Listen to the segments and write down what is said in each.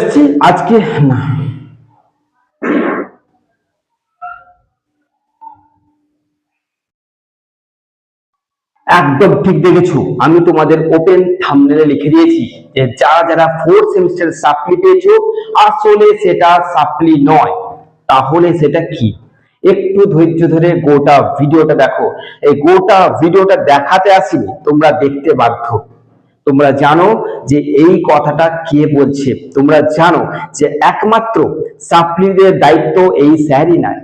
এসেছি, আজকে না। একদম ঠিক দেখেছ, আমি তোমাদের ওপেন থাম্বনেলে লিখে দিয়েছি যে যারা যারা ফোর্থ সেমিস্টার সাপ্লি পেয়েছ, আসলে সেটা সাপ্লি নয়। তাহলে সেটা কি? একটু ধৈর্য ধরে গোটা ভিডিওটা দেখো। এই গোটা ভিডিওটা দেখাতে আসিনি, তোমরা দেখতে বাধ্য। তোমরা জানো যে এই কথাটা কে বলছে? তোমরা জানো যে একমাত্র সাপ্লিদের দায়িত্ব এই স্যারই নাই।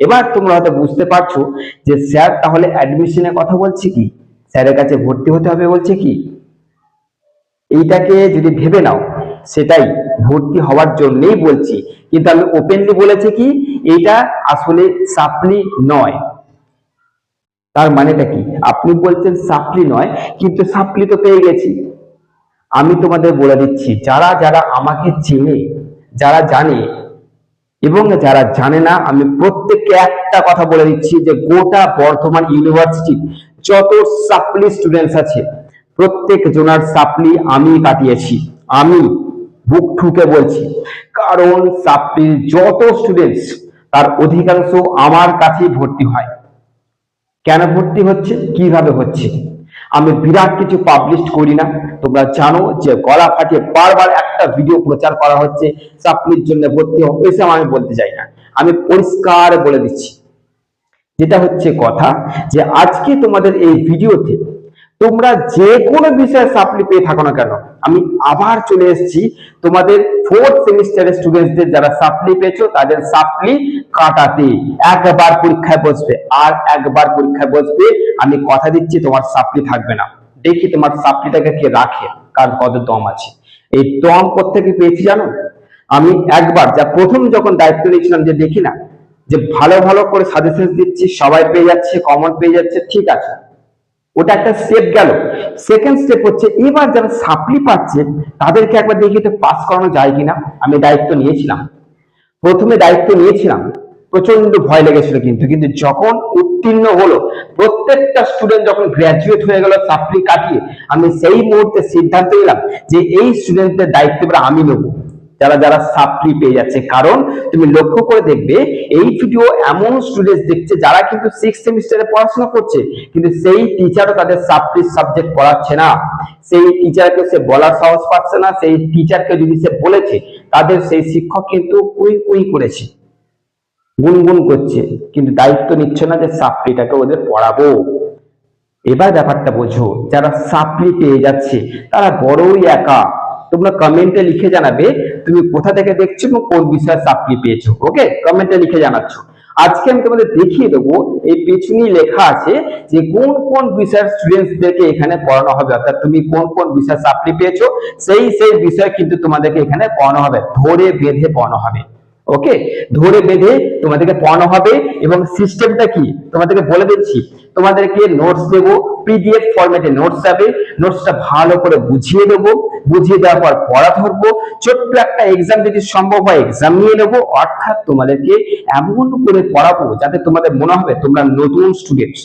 এবার তোমরা হয়তো বুঝতে পারছ যে স্যার তাহলে অ্যাডমিশনের কথা বলছে কি? স্যারের কাছে ভর্তি হতে হবে বলছে কি? এইটাকে যদি ভেবে নাও, সেটাই ভর্তি হওয়ার জন্যই বলছি। কিন্তু আমি ওপেনলি বলেছি কি? এটা আসলে সাপ্লি নয়। তার মানেটা কি? আপনি বলছেন সাপ্লি নয়, কিন্তু সাপ্লি তো পেয়ে গেছি। আমি তোমাদের বলে দিচ্ছি, যারা যারা আমাকে চেনে, যারা জানে, এবং যারা জানে না, আমি প্রত্যেককে একটা কথা বলে দিচ্ছি যে গোটা বর্ধমান ইউনিভার্সিটি যত সাপ্লি স্টুডেন্টস আছে, প্রত্যেক জনার সাপ্লি আমি কাটিয়েছি। আমি বুক ঠুকে বলছি, কারণ সাপ্লির যত স্টুডেন্টস তার অধিকাংশ আমার কাছেই ভর্তি হয়। কেন ভর্তি হচ্ছে? কীভাবে হচ্ছে? আমি বিরাট কিছু পাবলিশ করি না। তোমরা জানো যে গলা ফাটিয়ে বারবার একটা ভিডিও প্রচার করা হচ্ছে, চাকরির জন্য ভর্তি হোক এসব আমি বলতে চাই না। আমি পরিষ্কার বলে দিচ্ছি। যেটা হচ্ছে কথা যে আজকে তোমাদের এই ভিডিওতে তোমরা যে কোনো বিষয়ে সাপ্লি পেয়ে থাকো না কেন? আমি আবার চলে এসেছি তোমাদের ফোর্থ সেমিস্টারের স্টুডেন্টসদের যারা সাপ্লি পেয়েছ, তাদের সাপ্লি কাটাতে। একবার পরীক্ষায় বসবে, আর একবার পরীক্ষায় বসবে, আমি কথা দিচ্ছি, তোমার সাপ্লি থাকবে না। দেখি তোমার সাপ্লিটাকে কে রাখে, কার কত দম আছে। এই দম কোথেকে পেয়েছি জানো? আমি একবার, যা প্রথম যখন দায়িত্ব নিয়েছিলাম যে দেখি না, যে ভালো ভালো করে সাজেশন দিচ্ছি, সবাই পেয়ে যাচ্ছে কমন পেয়ে যাচ্ছে, ঠিক আছে। ওটা একটা স্টেপ গেল। সেকেন্ড স্টেপ হচ্ছে, এবার যারা সাপ্লি পাচ্ছে, তাদেরকে একবার দেখি তো পাস করানো যায় কিনা। আমি দায়িত্ব নিয়েছিলাম। প্রথমে দায়িত্ব নিয়েছিলাম। প্রচণ্ড ভয় লেগেছিল কিন্তু। কিন্তু যখন উত্তীর্ণ হলো, প্রত্যেকটা স্টুডেন্ট যখন গ্র্যাজুয়েট হয়ে গেল সাপ্লি কাটিয়ে, আমি সেই মুহূর্তে সিদ্ধান্ত নিলাম যে এই স্টুডেন্টদের দায়িত্ব আমি নেব। যারা যারা সাপ্লি পেয়ে যাচ্ছে। কারণ তুমি লক্ষ্য করে দেখবে, এই ভিডিও এমন স্টুডেন্ট দেখছে যারা কিন্তু সিক্স সেমিস্টারে পড়াশোনা করছে, কিন্তু সেই টিচারও তাদের সাপ্লি সাবজেক্ট পড়াচ্ছে না। সেই টিচারকে সে বলার সাহস পাচ্ছে না, সেই টিচারকে যদি সে বলেছে, তাদের সেই শিক্ষক কিন্তু কুই কুই করেছে। গুনগুন করছে, কিন্তু দায়িত্ব নিচ্ছে না যে সাপ্লিটাকে ওদের পড়াবো। এবার ব্যাপারটা বোঝো, যারা সাপ্লি পেয়ে যাচ্ছে, তারা বড়ই একা। তোমরা কমেন্টে লিখে জানাবে তুমি কোথা থেকে দেখছ এবং কোন বিষয়ে সাপ্লি পেয়েছ ওকে কমেন্টে লিখে জানাচ্ছ। আজকে আমি তোমাদের দেখিয়ে দেবো এই পেছনেই লেখা আছে যে কোন কোন বিষয়ের স্টুডেন্টসদেরকে এখানে পড়ানো হবে, অর্থাৎ তুমি কোন কোন বিষয় সাপ্লি পেয়েছ, সেই সেই বিষয় কিন্তু তোমাদেরকে এখানে পড়ানো হবে, ধরে বেঁধে পড়ানো হবে ওকে ধরে বেঁধে তোমাদেরকে পড়ানো হবে এবং সিস্টেমটা কি? তোমাদেরকে বলে দিচ্ছি, তোমাদেরকে নোটস দেবো পিডিএফ ফরম্যাটে নোটস যাবে নোটসটা ভালো করে বুঝিয়ে দেবো বুঝিয়ে দেওয়ার পর পড়া ধরবো। ছোট্ট একটা এক্সাম যদি সম্ভব হয় এক্সাম নিয়ে নেব। অর্থাৎ তোমাদেরকে এমন করে পড়াবো যাতে তোমাদের মনে হবে তোমরা নতুন স্টুডেন্ট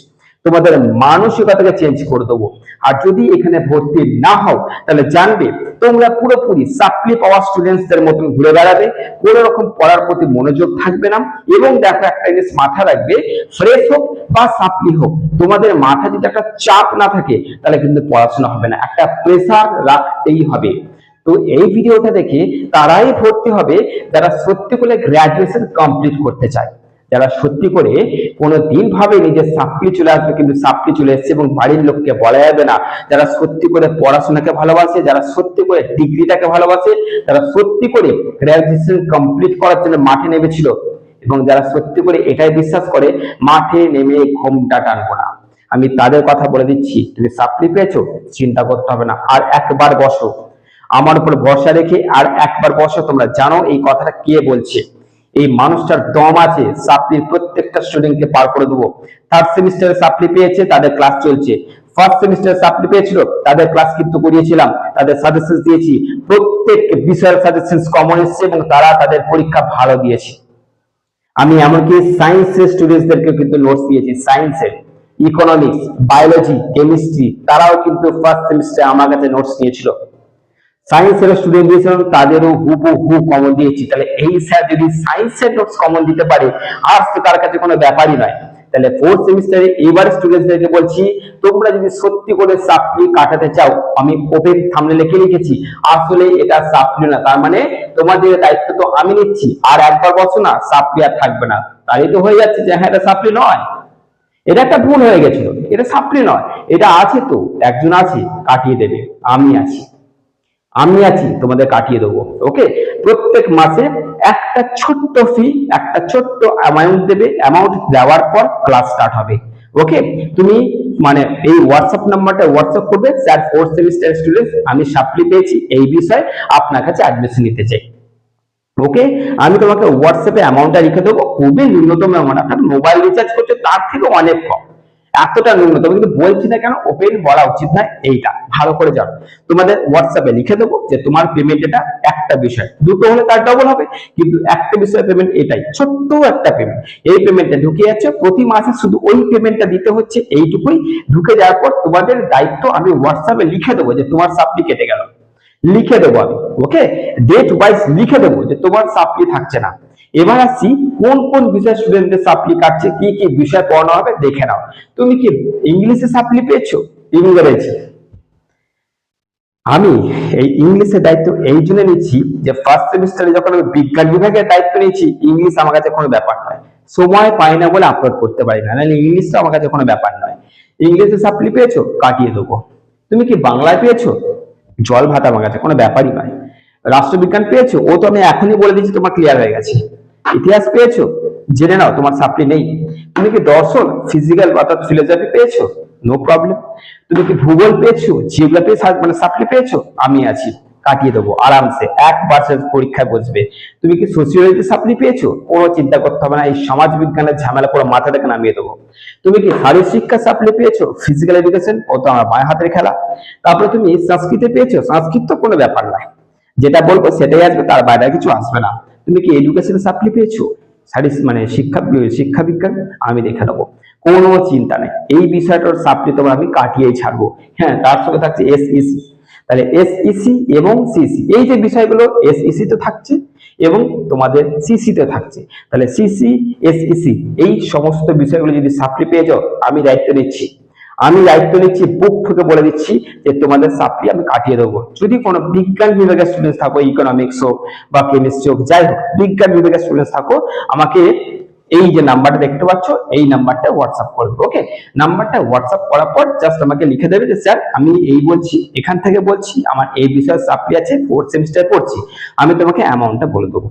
তোমাদের মানসিকতাকে চেঞ্জ করে দেবো। আর যদি এখানে ভর্তি না হও, তাহলে জানবে তোমরা পুরোপুরি সাপ্লি পাওয়া স্টুডেন্টসদের মতন ঘুরে বেড়াবে, কোনো রকম পড়ার প্রতি মনোযোগ থাকবে না এবং দেখো একটা জিনিস মাথা রাখবে ফ্রেশ হোক বা সাপ্লি হোক, তোমাদের মাথা যদি একটা চাপ না থাকে, তাহলে কিন্তু পড়াশোনা হবে না। একটা প্রেসার রাখতেই হবে। তো এই ভিডিওটা দেখে তারাই ভর্তি হবে, যারা সত্যি করে গ্রাজুয়েশন কমপ্লিট করতে চায়। যারা সত্যি করে কোনো দিন ভাবে নিজের সাপ্লি চলে আসবে, কিন্তু সাপ্লি চলে এসছে এবং বাড়ির লোককে বলা যাবে না। যারা সত্যি করে পড়াশোনাকে ভালোবাসে, যারা সত্যি করে ডিগ্রিটাকে ভালোবাসে যারা সত্যি করে গ্রাজুয়েশন কমপ্লিট করার জন্য মাঠে নেমেছিল এবং যারা সত্যি করে এটাই বিশ্বাস করে, মাঠে নেমে ঘোমটা টানবো না। আমি তাদের কথা বলে দিচ্ছি, তুমি সাপ্লি পেয়েছ? চিন্তা করতে হবে না, আর একবার বসো। আমার উপর ভরসা রেখে আর একবার বসো, তোমরা জানো এই কথাটা কে বলছে। এই মানুষটার দম আছে, সাপ্লির প্রত্যেকটা স্টুডেন্টকে পার করে দেবো। থার্ড সেমিস্টারে সাপ্লি পেয়েছে, তাদের ক্লাস চলছে। ফার্স্ট সেমিস্টার সাপ্লি পেয়েছিল, তাদের ক্লাস কিন্তু করিয়েছিলাম, তাদের সাজেশন দিয়েছি। প্রত্যেক বিষয়ের সাজেশন কমন এসেছে এবং তারা তাদের পরীক্ষা ভালো দিয়েছে। আমি এমনকি সায়েন্সের স্টুডেন্টসদেরকে কিন্তু নোটস দিয়েছি সায়েন্সের ইকোনমিক্স বায়োলজি কেমিস্ট্রি তারাও কিন্তু ফার্স্ট সেমিস্টারে আমার কাছে নোটস নিয়েছিল। সায়েন্সের স্টুডেন্ট দিয়েছিলাম তাদেরও হুবু হু কমন দিয়েছি। তাহলে এই স্যার যদি সায়েন্সের নোটস কমন দিতে পারে আর্টস তার কাছে কোনো ব্যাপারই নয়। তাহলে ফোর্থ সেমিস্টারে এবার স্টুডেন্টদেরকে বলছি, তোমরা যদি সত্যি করে সাপ্লি কাটাতে চাও, আমি ওপেন থামলে লিখে লিখেছি আসলে এটা সাপ্লি না। তার মানে তোমাদের দায়িত্ব তো আমি নিচ্ছি, আর একবার বসো না সাপ্লি আর থাকবে না। তাই তো হয়ে যাচ্ছে যে হ্যাঁ এটা সাপ্লি নয়। এটা একটা ভুল হয়ে গেছিল, এটা সাপ্লি নয়। এটা আছে তো, একজন আছে, কাটিয়ে দেবে, আমি আছি। আমি আছি, তোমাদের কাটিয়ে দেবো ওকে প্রত্যেক মাসে একটা ছোট্ট ফি একটা ছোট্ট অ্যামাউন্ট দেবে অ্যামাউন্ট দেওয়ার পর ক্লাস স্টার্ট হবে ওকে তুমি মানে এই হোয়াটসঅ্যাপ নাম্বারটা হোয়াটসঅ্যাপ করবে স্যার ফোর্থ সেমিস্টার স্টুডেন্ট আমি সাপ্লি পেয়েছি এই বিষয়ে আপনার কাছে অ্যাডমিশন নিতে চাই ওকে আমি তোমাকে হোয়াটসঅ্যাপে অ্যামাউন্টটা লিখে দেবো, খুবই ন্যূনতম অ্যামাউন্ট আপনার মোবাইল রিচার্জ করছে, তার থেকে অনেক কম এতটা ন্যূনতম, কিন্তু বলছি না কেন, ওপেন বলা উচিত নয়, এইটা। ভালো করে জানো। তোমাদের হোয়াটসঅ্যাপে লিখে দেবো যে তোমার পেমেন্ট এটা একটা বিষয়। দুটো হলে তার ডবল হবে, কিন্তু একটা বিষয় পেমেন্ট এটাই। ছোট্ট একটা পেমেন্ট এই পেমেন্টটা ঢুকে যাচ্ছে প্রতি মাসে শুধু ওই পেমেন্টটা দিতে হচ্ছে, এইটুকুই। ঢুকে যাওয়ার পর তোমাদের দায়িত্ব আমি হোয়াটসঅ্যাপে লিখে দেবো যে তোমার সাপ্লি কেটে গেল। লিখে দেবো আমি ওকে ডেট ওয়াইজ লিখে দেবো যে তোমার সাপ্লি থাকছে না। এবার আসছি কোন কোন বিষয় স্টুডেন্টদের সাপ্লি কাটছে, কি কি বিষয় পড়ানো হবে দেখে নাও। তুমি কি ইংলিশে সাপ্লি পেয়েছ? ইংরেজি। আমি এই ইংলিশের দায়িত্ব এই জন্য নিচ্ছি যে ফার্স্ট সেমিস্টারে যখন আমি বিজ্ঞান বিভাগের দায়িত্ব নিয়েছি, ইংলিশ আমার কাছে কোনো ব্যাপার নয়। সময় পাই না বলে আপলোড করতে পারি না, নাহলে ইংলিশটা আমার কাছে কোনো ব্যাপার নয়। ইংলিশে সাপ্লি পেয়েছ? কাটিয়ে দেবো। তুমি কি বাংলায় পেয়েছ? জল ভাত আমার কাছে কোনো ব্যাপারই নয়। রাষ্ট্রবিজ্ঞান পেয়েছ? ও তো আমি এখনই বলে দিচ্ছি তোমার ক্লিয়ার হয়ে গেছে। ইতিহাস পেয়েছ? জেনে নাও, তোমার সাপ্লি নেই। তুমি কি দর্শন ফিজিক্যাল অর্থাৎ ফিলোসফি পেয়েছ? নো প্রবলেম তুমি কি ভূগোল পেয়েছ? জিওগ্রাফি মানে সাপ্লি পেয়েছ? আমি আছি, কাটিয়ে দেবো, আরামসে একবার সে পরীক্ষায় বসবে। তুমি কি সোসিওলজি সাপ্লি পেয়েছ? কোনো চিন্তা করতে হবে না, এই সমাজ বিজ্ঞানের ঝামেলা পুরো মাথা থেকে নামিয়ে দেবো। তুমি কি শারীর শিক্ষা সাপ্লি পেয়েছ? ফিজিক্যাল এডুকেশন ও তো আমার বাঁ হাতের খেলা। তারপরে তুমি সংস্কৃতে পেয়েছ? সংস্কৃত কোনো ব্যাপার নয়। যেটা বলব সেটাই আসবে, তার বাইরে কিছু আসবে না। তুমি কি এডুকেশন সাপ্লি পেয়েছ? শারীর মানে শিক্ষা শিক্ষা বিজ্ঞান? আমি দেখে নেব। কোনো চিন্তা নেই। এই বিষয়টার সাপ্লি তোমার আমি কাটিয়েই ছাড়বো। হ্যাঁ তার সঙ্গে থাকছে এসইসি তাহলে এসইসি এবং সিসি এই যে বিষয়গুলো এসইসি তে থাকছে এবং তোমাদের সিসি তে থাকছে। তাহলে সিসি এসইসি এই সমস্ত বিষয়গুলো যদি সাপ্লি পেয়ে যাও, আমি দায়িত্ব নিচ্ছি। আমি দায়িত্ব নিচ্ছি, বুক থেকে বলে দিচ্ছি যে তোমাদের সাপ্লি আমি কাটিয়ে দেবো। যদি কোনো বিজ্ঞান বিভাগের স্টুডেন্ট থাকো ইকোনমিক্স হোক বা কেমিস্ট্রি হোক, যাই হোক, বিজ্ঞান বিভাগের স্টুডেন্ট থাকো, আমাকে এই যে নাম্বারটা দেখতে পাচ্ছ, এই নাম্বারটা হোয়াটসঅ্যাপ করবে ওকে নাম্বারটা হোয়াটসঅ্যাপ করার পর জাস্ট আমাকে লিখে দেবে যে স্যার আমি এই বলছি, এখান থেকে বলছি, আমার এই বিষয়ে সাপ্লি আছে ফোর্থ সেমিস্টার পড়ছি, আমি তোমাকে অ্যামাউন্টটা বলে দেবো।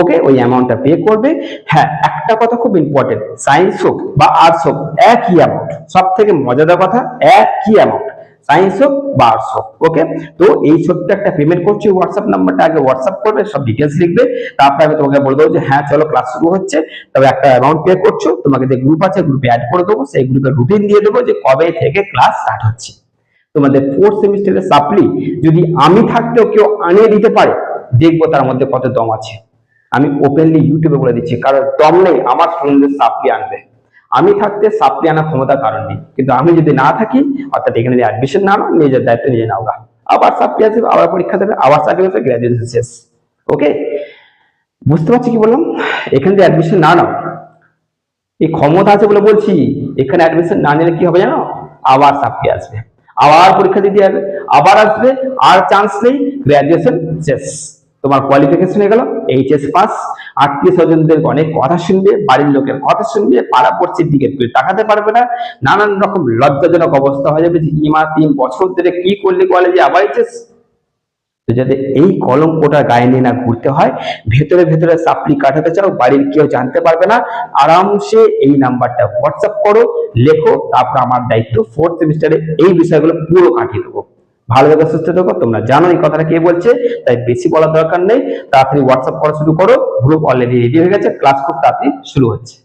ওকে ওই অ্যামাউন্টটা পে করবে। হ্যাঁ একটা কথা খুব ইম্পর্টেন্ট সায়েন্স হোক বা আর্টস হোক, একই অ্যামাউন্ট সব থেকে মজাদার কথা, একই অ্যামাউন্ট সায়েন্স হোক বা আর্টস হোক ওকে তো এই ছোট্ট একটা পেমেন্ট করছি হোয়াটসঅ্যাপ নাম্বারটা আগে হোয়াটসঅ্যাপ করবে, সব ডিটেলস লিখবে, তারপরে আমি তোমাকে বলে দেবো যে হ্যাঁ চলো ক্লাস শুরু হচ্ছে, তবে একটা অ্যামাউন্ট পে করছ, তোমাকে যে গ্রুপ আছে গ্রুপে অ্যাড করে দেবো, সেই গ্রুপে রুটিন দিয়ে দেবো যে কবে থেকে ক্লাস স্টার্ট হচ্ছে। তোমাদের ফোর্থ সেমিস্টারের সাপ্লি যদি আমি থাকতেও কেউ আনিয়ে দিতে পারে, দেখব তার মধ্যে কত দম আছে। আমি ওপেনলি ইউটিউবে বলে দিচ্ছি, কারণ দম নেই, আমার স্টুডেন্টদের সাপ্লি আনবে। আমি থাকতে সাপ্লি আনার ক্ষমতা কারণ নেই, কিন্তু আমি যদি না থাকি, অর্থাৎ এখানে অ্যাডমিশন না নাও, নিজের দায়িত্ব নিজে নাও। আবার সাপ্লি আসবে, আবার পরীক্ষা দেবে, আবার সার্টিফিকেট গ্রাজুয়েশন শেষ। ওকে বুঝতে পারছি কি বললাম? এখানে যদি অ্যাডমিশন না নাও, এই ক্ষমতা আছে বলে বলছি, এখানে অ্যাডমিশন না নিলে কি হবে জানো? আবার সাপ্লি আসবে। আবার পরীক্ষা দিতে হবে, আবার আসবে, আর চান্স নেই গ্রাজুয়েশন শেষ। তোমার কোয়ালিফিকেশন হয়ে গেল এইচএস পাস আত্মীয় স্বজনদের অনেক কথা শুনবে, বাড়ির লোকের কথা শুনবে, পাড়া পড়ছির দিকে তুই তাকাতে পারবে না, নানান রকম লজ্জাজনক অবস্থা হয়ে যাবে যে ইমা তিন বছর ধরে কি করলে কলেজে আবার এইচএস তো যাতে এই কলঙ্কটা গায়ে নিয়ে না ঘুরতে হয়, ভেতরে ভেতরে সাপ্লি কাটাতে চাও, বাড়ির কেউ জানতে পারবে না, আরামসে এই নাম্বারটা হোয়াটসঅ্যাপ করো, লেখো, তারপর আমার দায়িত্ব ফোর্থ সেমিস্টারে এই বিষয়গুলো পুরো কাটিয়ে দেবো। ভালোভাবে সুস্থ থাকো, তোমরা জানো এই কথাটা কে বলছে, তাই বেশি বলার দরকার নেই। তাড়াতাড়ি হোয়াটসঅ্যাপ করা শুরু করো গ্রুপ অলরেডি রেডি হয়ে গেছে ক্লাস খুব তাড়াতাড়ি শুরু হচ্ছে।